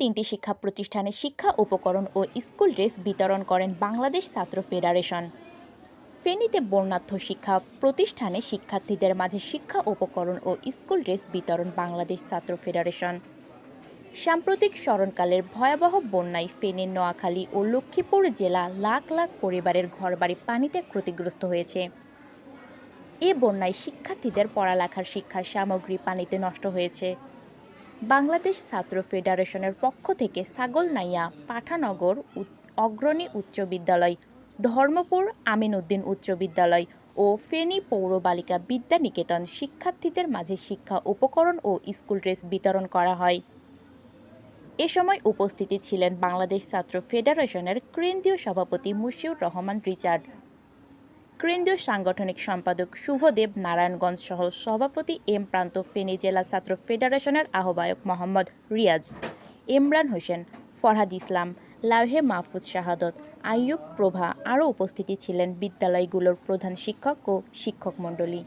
তিনটি শিক্ষা প্রতিষ্ঠানে শিক্ষা উপকরণ ও স্কুল ড্রেস বিতরণ করেন বাংলাদেশ ছাত্র ফেডারেশন। ফেনীতে বর্ণাঢ্য শিক্ষা প্রতিষ্ঠানে শিক্ষার্থীদের মাঝে শিক্ষা উপকরণ ও স্কুল ড্রেস বিতরণ বাংলাদেশ ছাত্র ফেডারেশন। সাম্প্রতিক স্মরণকালের ভয়াবহ বন্যায় ফেনীর নোয়াখালী ও লক্ষ্মীপুর জেলা লাখ লাখ পরিবারের ঘরবাড়ি পানিতে ক্ষতিগ্রস্ত হয়েছে। এ বন্যায় শিক্ষার্থীদের পড়ালেখার শিক্ষা সামগ্রী পানিতে নষ্ট হয়েছে। বাংলাদেশ ছাত্র ফেডারেশনের পক্ষ থেকে ছাগলনাইয়া পাঠানগর অগ্রণী উচ্চ বিদ্যালয়, ধর্মপুর আমিনউদ্দিন উচ্চ বিদ্যালয় ও ফেনী পৌর বালিকা বিদ্যা নিকেতন শিক্ষার্থীদের মাঝে শিক্ষা উপকরণ ও স্কুল ড্রেস বিতরণ করা হয়। এ সময় উপস্থিতি ছিলেন বাংলাদেশ ছাত্র ফেডারেশনের কেন্দ্রীয় সভাপতি মুশিউর রহমান রিচার্ড। কেন্দ্রীয় সাংগঠনিক সম্পাদক শুভদেব নারায়ণগঞ্জ সহ সভাপতি এম প্রান্ত ফেনী জেলা ছাত্র ফেডারেশনের আহ্বায়ক মোহাম্মদ রিয়াজ, ইমরান হোসেন, ফরহাদ ইসলাম লাউহে মাহফুজ শাহাদত, আইয়ুব প্রভা আরও উপস্থিতি ছিলেন বিদ্যালয়গুলোর প্রধান শিক্ষক ও শিক্ষক মণ্ডলী।